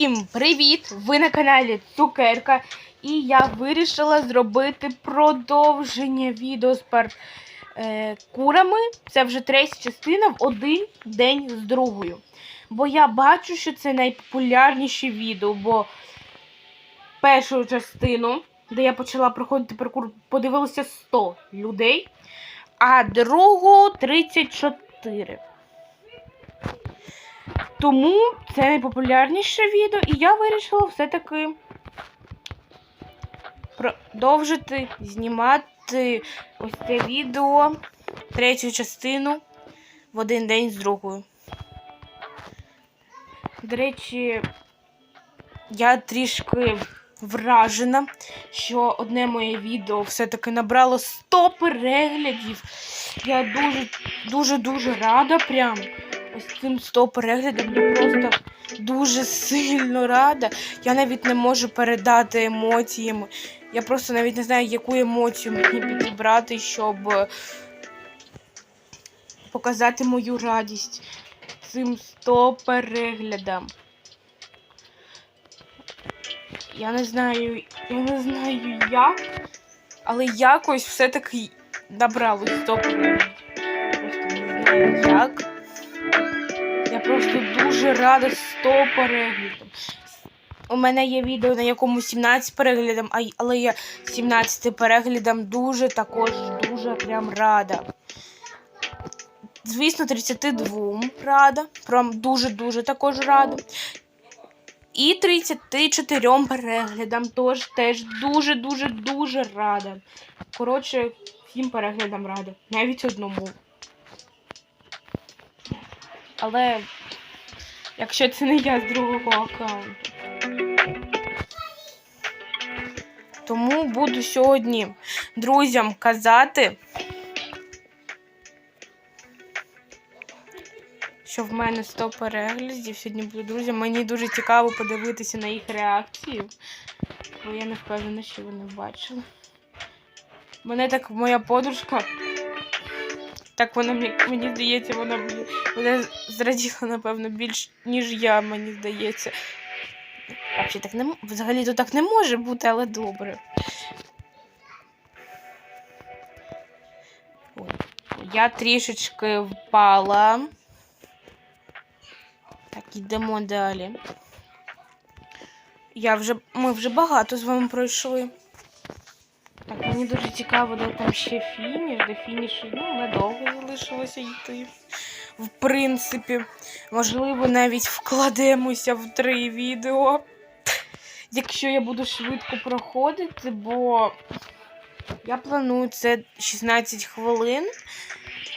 Всім привіт! Ви на каналі Цукерка. І я вирішила зробити продовження відео з пар... е, курами. Це вже третя частина в один день з другою. Бо я бачу, що це найпопулярніші відео, бо першу частину, де я почала проходити паркур, подивилося 100 людей, а другу 34. Тому це найпопулярніше відео, і я вирішила все-таки продовжити знімати ось це відео, третю частину в один день з другою. До речі, я трішки вражена, що одне моє відео все-таки набрало 100 переглядів. Я дуже, дуже, дуже рада прям ось цим 100 переглядам. Я просто дуже сильно рада. Я навіть не можу передати емоціями. Я просто навіть не знаю, яку емоцію мені підібрати, щоб е, показати мою радість цим 100 переглядам. Я не знаю, я не знаю як, але якось все-таки набрало 100 переглядів. Просто не знаю як. Дуже рада 100 переглядам. У мене є відео, на якому 17 переглядам, але я 17 переглядам дуже також дуже прям рада. Звісно, 32 рада. Прям дуже-дуже також рада. І 34 переглядам теж теж дуже-дуже дуже рада. Коротше, всім переглядам рада. Навіть одному. Але якщо це не я з другого аккаунту. Тому буду сьогодні друзям казати, що в мене 100 переглядів. Сьогодні буду друзям. Мені дуже цікаво подивитися на їх реакцію. Бо я не впевнена, що вони бачили. Мене так моя подружка. Так вона мені, здається, вона вона зраділа, напевно, більш, ніж я, мені здається. Взагалі так не взагалі то так не може бути, але добре. Я трішечки впала. Так, йдемо далі. Я вже, ми вже багато з вами пройшли. Мені дуже цікаво, де там ще фініш, де фініш, ну, недовго залишилося йти. В принципі, можливо, навіть вкладемося в три відео. Якщо я буду швидко проходити, бо я планую це 16 хвилин.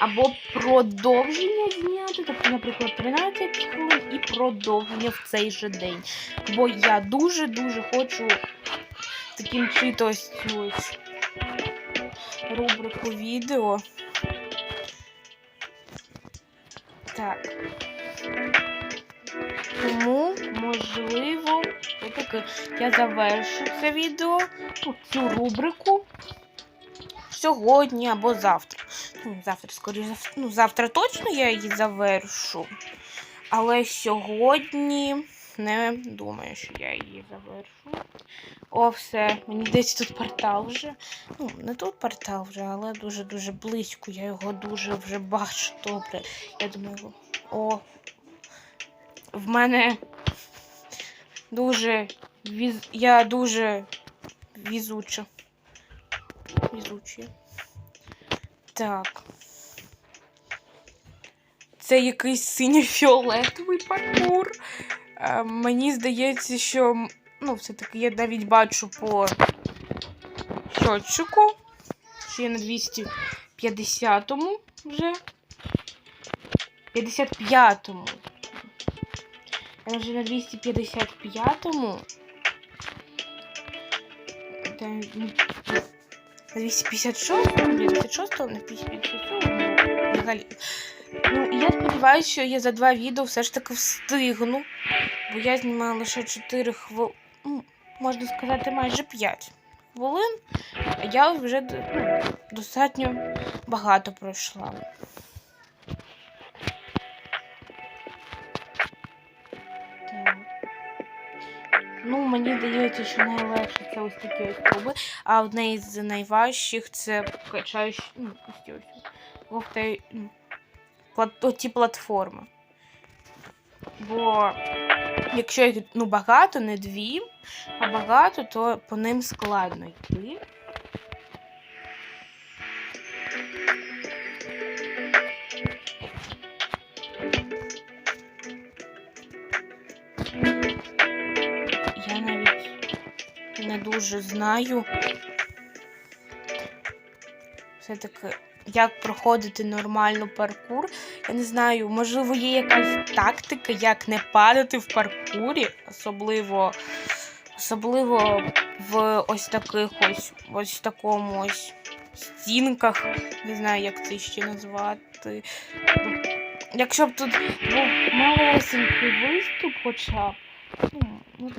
Або продовження зняти, тобто, наприклад, 13 хвилин і продовження в цей же день. Бо я дуже-дуже хочу таким ось ось рубрику відео. Так. Тому, можливо, все-таки я завершу це відео, цю рубрику сьогодні або завтра. Ну, завтра, скоріше, ну, завтра точно я її завершу. Але сьогодні не думаю, що я її завершу. О, все. Мені десь тут портал вже. Ну, не тут портал вже, але дуже-дуже близько. Я його дуже вже бачу добре. Я думаю, о. В мене дуже віз... я дуже візуча. Візучі. Так. Це якийсь синьо-фіолетовий паркур. Е, мені здається, що ну, все-таки я навіть бачу по щотчику, що я на 250-му вже. 55-му. Я вже на 255-му. Та, ну, На 256-му, 256-му, на 257-му. Ну, я сподіваюся, що я за два відео все ж таки встигну. Бо я знімаю лише 4 хвилини. Можна сказати, майже 5 хвилин. А я вже ну, достатньо багато пройшла. Ну, мені здається, що найлегше це ось такі ось труби, а одне із найважчих це качаючі, ну, ось ось. Лофти, ну, оті платформи. Бо якщо їх ну, багато, не дві, а багато, то по ним складно йти. Я навіть не дуже знаю. Все-таки, як проходити нормально паркур. Я не знаю, можливо, є якась тактика, як не падати в паркурі, особливо, особливо в ось таких ось ось такому ось стінках. Не знаю, як це ще назвати. Якщо б тут був малесенький виступ, хоча б.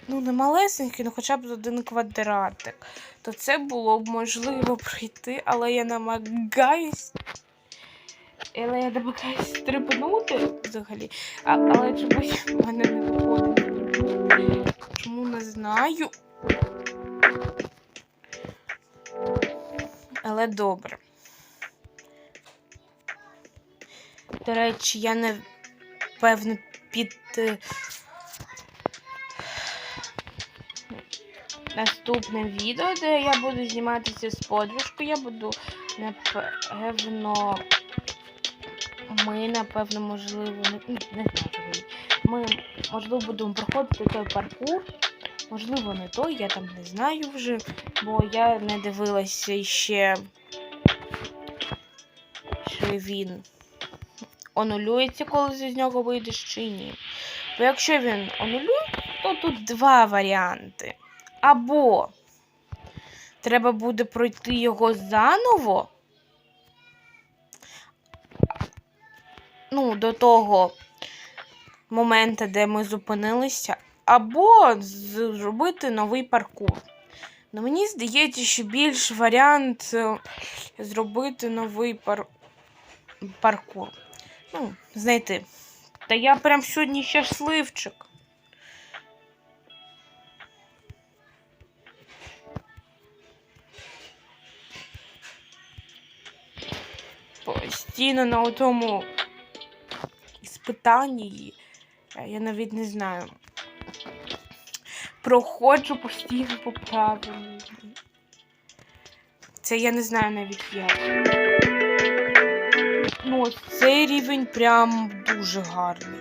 Ну, не малесенький, ну хоча б один квадратик, то це було б можливо пройти, але я намагаюсь. Але я намагаюсь стрибнути взагалі. А, але чомусь в мене не виходить. Чому не знаю. Але добре. До речі, я не певно під наступне відео, де я буду зніматися з подружкою. Я буду, напевно, ми, напевно, можливо, не, не знаю. Ми, можливо, будемо проходити той паркур. Можливо, не той, я там не знаю вже, бо я не дивилася ще, чи він онулюється, коли з нього вийдеш чи ні. Бо якщо він онулює, то тут два варіанти. Або треба буде пройти його заново. Ну, до того моменту, де ми зупинилися, або зробити новий паркур. Ну, мені здається, що більш варіант е, зробити новий пар... паркур. Ну, знайти. Та я прям сьогодні щасливчик. Постійно на тому іспитанні. е, Я навіть не знаю. Проходжу постійно по правилам. Це я не знаю навіть як. Ну, цей рівень прям дуже гарний.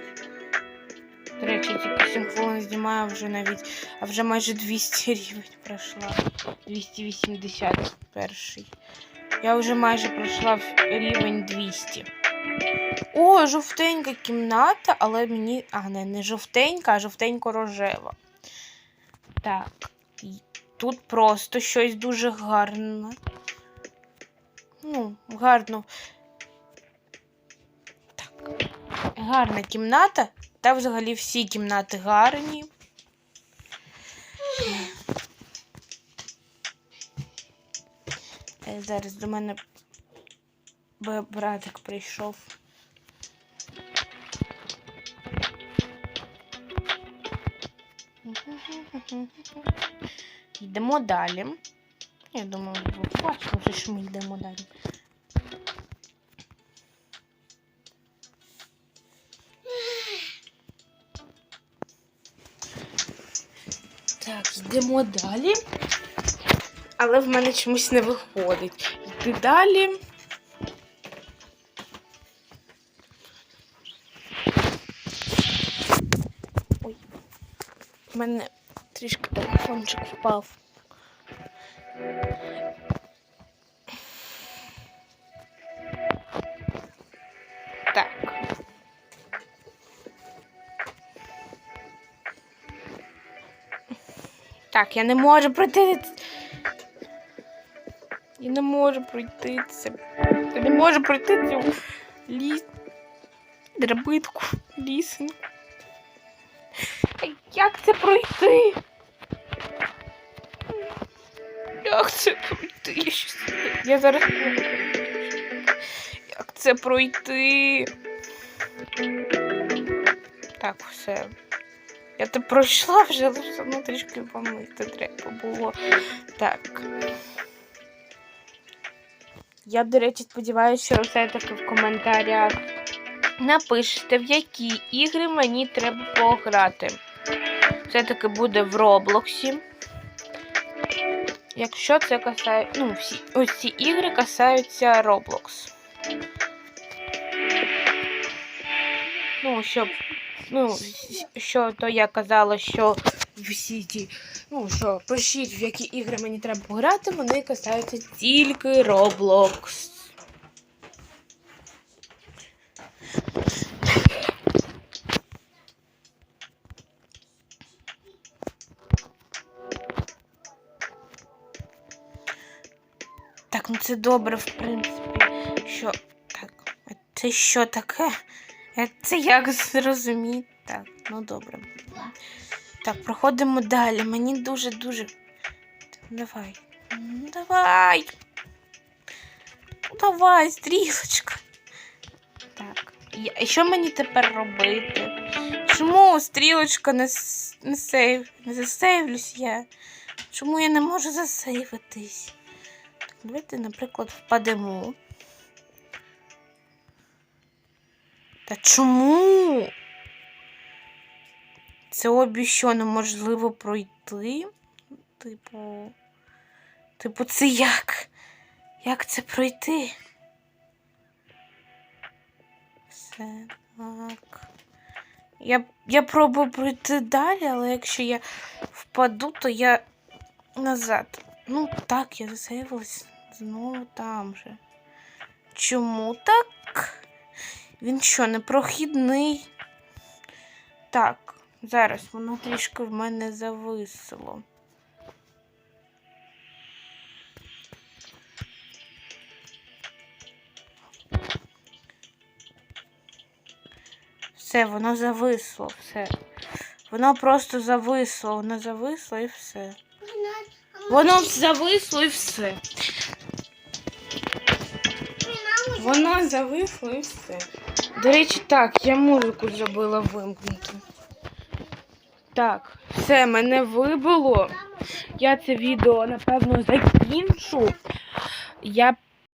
До речі, тільки 7 хвилин знімаю вже навіть, а вже майже 200 рівень пройшла. 281. Я вже майже пройшла рівень 200. О, жовтенька кімната, але мені. А, не, не жовтенька, а жовтенько-рожева. Так. Тут просто щось дуже гарне. Ну, гарно. Так. Гарна кімната. Та взагалі всі кімнати гарні. Зараз до мене братик прийшов. Йдемо далі. Я думаю, вже, що ми йдемо далі. Так, йдемо далі. Але в мене чомусь не виходить. Йти далі. Ой. У мене трішки телефончик впав. Так. Так, я не можу пройти. Не можу пройти це. Не можу пройти цю ліс. Драбитку, лісеньку. Як це пройти? Як це пройти? Я зараз. Як це пройти? Так, все. Я то пройшла вже, але все одно трішки помити треба було. Так. Я, до речі, сподіваюся, що все-таки в коментарях напишете, в які ігри мені треба пограти. Все-таки буде в Роблоксі. Якщо це касає. Ну, всі ось ці ігри касаються Roblox. Ну, щоб. Ну, що то я казала, що всі ті. Ну, що пишіть, в які ігри мені треба пограти, вони касаються тільки Roblox. Так, ну це добре, в принципі. Що. Так, це що таке? Е, Це як зрозуміти? Так, ну добре. Так, проходимо далі. Мені дуже-дуже. Давай. Ну, Давай. Ну, Давай, стрілочка. Так. І що мені тепер робити? Чому стрілочка не, не сейв? Не засейвлюсь я? Чому я не можу засейвитись? Так, давайте, наприклад, впадемо. Та чому? Це обі що неможливо пройти? Типу. Типу, це як? Як це пройти? Все так. Я, я пробую пройти далі, але якщо я впаду, то я назад. Ну так, я засейвилась знову там же. Чому так? Він що, непрохідний? Так, зараз воно трішки в мене зависло. Все, воно зависло, все. Воно просто зависло, воно зависло і все. Воно зависло і все. Воно зависло і все. До речі, так, я музику забула вимкнути. Так, все, мене вибило. Я це відео, напевно, закінчу. Я